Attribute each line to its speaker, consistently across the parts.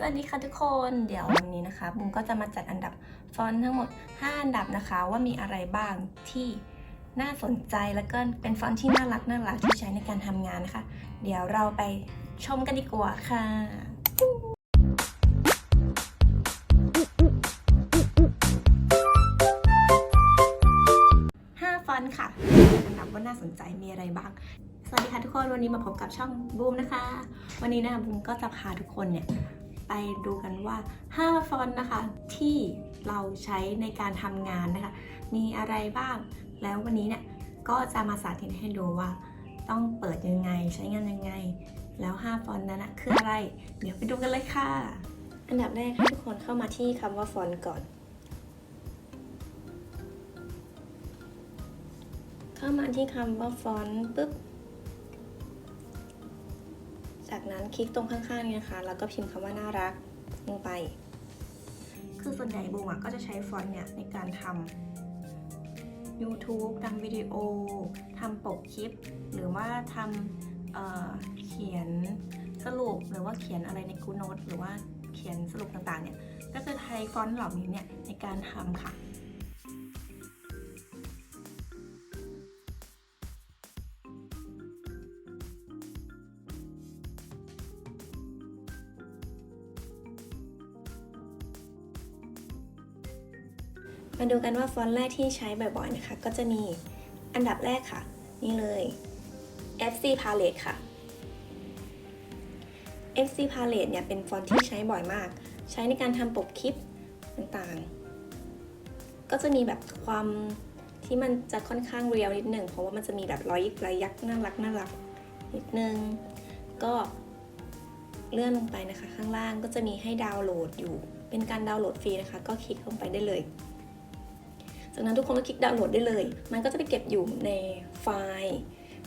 Speaker 1: สวัสดีค่ะทุกคนเดี๋ยววันนี้นะคะบุมก็จะมาจัดอันดับฟอนต์ทั้งหมด 5 อันดับนะคะ ว่ามีอะไรบ้างที่น่าสนใจแล้วก็เป็นฟอนต์ที่น่ารักน่ารักที่ใช้ในการทำงานนะคะ เดี๋ยวเราไปชมกันดีกว่าค่ะฟอนต์ค่ะอันดับว่าน่าสนใจมีอะไรบ้างสวัสดีค่ะทุกคนวันนี้มาพบกับช่องบูมนะคะ วันนี้นะคะบูมก็จะพาทุกคนเนี่ย ไปดูกันว่า 5 ฟอนต์นะคะที่เราใช้ในการทำงานนะคะ มีอะไรบ้าง แล้ววันนี้เนี่ยก็จะมาสาธิตให้ดูว่าต้องเปิดยังไงใช้งานยังไง แล้ว 5 ฟอนต์นั้นนะคืออะไร เดี๋ยวไปดูกันเลยค่ะ อันดับแรกให้ทุกคนเข้ามาที่คำว่าฟอนต์ก่อน เข้ามาที่คำว่าฟอนต์ปุ๊บ นั้นคลิกตรงข้างๆนี้นะคะ แล้วก็พิมพ์คำว่าน่ารักลงไป คือส่วนใหญ่บูมอะก็จะใช้ฟอนต์เนี่ยในการทำ YouTube ทำวิดีโอทำปกคลิป หรือว่าทำเเขียนสรุปหรือว่าเขียนอะไรในกูโนตหรือว่าเขียนสรุปต่างๆเนี่ย ก็จะใช้ฟอนต์เหล่านี้เนี่ยในการทำค่ะ มาดูกันว่าฟอนต์แรกที่ใช้บ่อยๆนะคะ ก็จะมีอันดับแรกค่ะ นี่เลย FC Palette ค่ะ FC Palette เนี่ยเป็นฟอนต์ที่ใช้บ่อยมาก ใช้ในการทำปกคลิปต่างๆ ก็จะมีแบบความที่มันจะค่อนข้างเรียลนิดหนึ่งเพราะว่ามันจะมีแบบรอยยิกรอยยักษ์น่ารักน่ารักนิดนึง ก็เลื่อนลงไปนะคะ ข้างล่างก็จะมีให้ดาวน์โหลดอยู่ เป็นการดาวน์โหลดฟรีนะคะ ก็คลิกลงไปได้เลย จากนั้นทุกคนก็คลิกดาวน์โหลดได้เลย มันก็จะไปเก็บอยู่ในไฟล์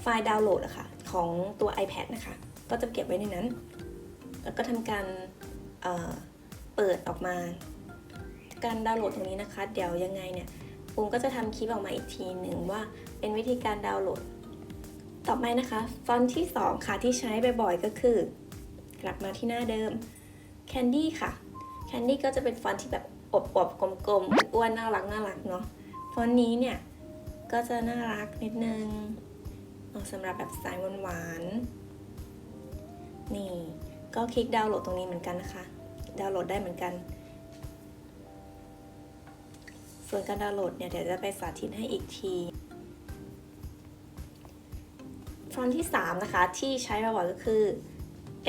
Speaker 1: ไฟล์ดาวน์โหลดอะค่ะของตัว iPad นะคะ ก็จะเก็บไว้ในนั้น แล้วก็ทำการเเปิดออกมา การดาวน์โหลดตรงนี้นะคะ เดี๋ยวยังไงเนี่ยปุ้มก็จะทำคลิปออกมาอีกทีหนึ่งว่าเป็นวิธีการดาวน์โหลด ต่อไปนะคะ ฟอนต์ที่ 2 ค่ะที่ใช้บ่อยๆก็คือ กลับมาที่หน้าเดิม Candy ค่ะ Candy ก็จะเป็นฟอนต์ที่แบบอบๆกลมๆอ้วนน่ารักน่ารักเนาะ ฟอนต์นี้เนี่ย ก็จะน่ารักนิดนึงเหมาะสำหรับแบบสายหวานๆนี่ ก็คลิกดาวน์โหลดตรงนี้เหมือนกันนะคะ ดาวน์โหลดได้เหมือนกัน ส่วนการดาวน์โหลดเนี่ยเดี๋ยวจะไปสาธิตให้อีกทีฟอนต์ที่ 3 นะคะ ที่ใช้บ่อยๆก็คือ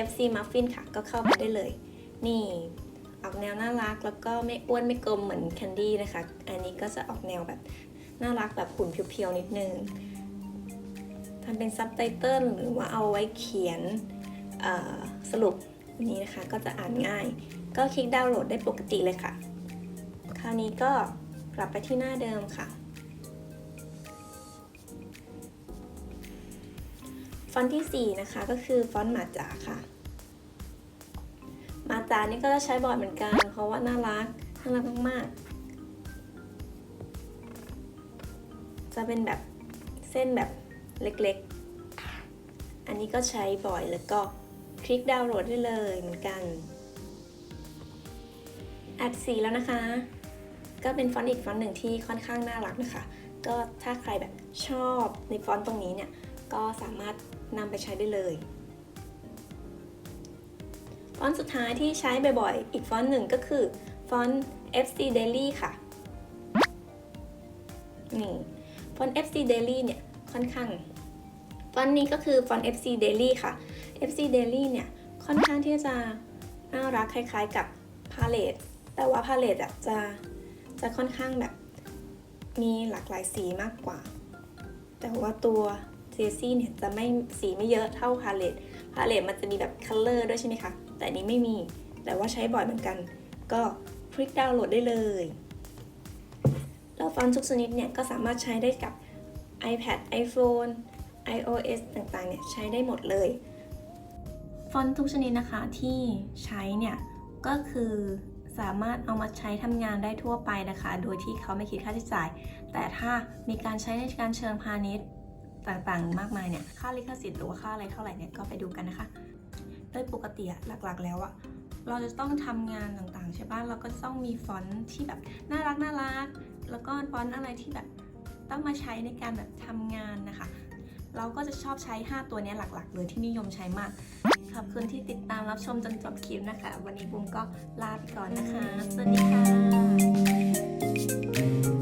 Speaker 1: FC Muffin ค่ะ ก็เข้าไปได้เลย นี่ ออกแนวน่ารักแล้วก็ไม่อ้วนไม่กลมเหมือนแคนดี้นะคะ อันนี้ก็จะออกแนวแบบน่ารักแบบหุ่นเพียวๆนิดนึงทำเป็นซับไตเติลหรือว่าเอาไว้เขียนสรุปนี้นะคะก็จะอ่านง่าย ก็คลิกดาวน์โหลดได้ปกติเลยค่ะ คราวนี้ก็กลับไปที่หน้าเดิมค่ะฟอนต์ที่ 4 นะคะก็คือฟอนต์หมาจ๋าค่ะ จานี่ก็จะใช้บ่อยเหมือนกันเพราะว่าน่ารักน่ารักมากๆ จะเป็นแบบเส้นแบบเล็กๆ อันนี้ก็ใช้บ่อยแล้วก็คลิกดาวน์โหลดได้เลยเหมือนกัน อัดสีแล้วนะคะ ก็เป็นฟอนต์อีกฟอนต์หนึ่งที่ค่อนข้างน่ารักนะคะ ก็ถ้าใครแบบชอบในฟอนต์ตรงนี้เนี่ย ก็สามารถนำไปใช้ได้เลย อนต์สุดท้ายที่ใช้บ่อยๆ อีกฟอนต์หนึ่งก็คือฟอนต์ FC Daily ค่ะ นี่ฟอนต์ FC Daily เนี่ยค่อนข้าง ฟอนต์นี้ก็คือฟอนต์ FC Daily ค่ะ FC Daily เนี่ยค่อนข้างที่จะน่ารักคล้ายๆกับ Palette แต่ว่า Palette อะจะจะค่อนข้างแบบมีหลากหลายสีมากกว่า แต่ว่าตัวเจซี่เนี่ยจะไม่สีไม่เยอะเท่า Palette พาเลตมันจะมีแบบคัลเลอร์ด้วยใช่ไหมคะ แต่นนี้ไม่มี แต่ว่าใช้บ่อยเหมือนกัน ก็คลิกดาวน์โหลดได้เลยแล้วฟอนต์ทุกชนิดเนี่ยก็สามารถใช้ได้กับ iPad iPhone iOS ต่างๆ เนี่ยใช้ได้หมดเลย ฟอนต์ทุกชนิดนะคะที่ใช้เนี่ยก็คือสามารถเอามาใช้ทำงานได้ทั่วไปนะคะ โดยที่เขาไม่คิดค่าใช้จ่าย แต่ถ้ามีการใช้ในการเชิงพาณิชย์ ต่างๆ มากมายเนี่ยค่าลิขสิทธิ์หรือว่าค่าอะไรเท่าไหร่เนี่ยก็ไปดูกันนะคะโดยปกติอะหลักๆ แล้วอะเราจะต้องทำงานต่างๆ ใช่ปะเราก็ต้องมีฟอนต์ที่แบบน่ารักน่ารัก แล้วก็ฟอนต์อะไรที่แบบต้องมาใช้ในการแบบทำงานนะคะ เราก็จะชอบใช้ 5 ตัวเนี้ยหลักๆเลยที่นิยมใช้มาก ขอบคุณที่ติดตามรับชมจนจบคลิปนะคะ วันนี้บุ้มก็ลาไปก่อนนะคะ สวัสดีค่ะ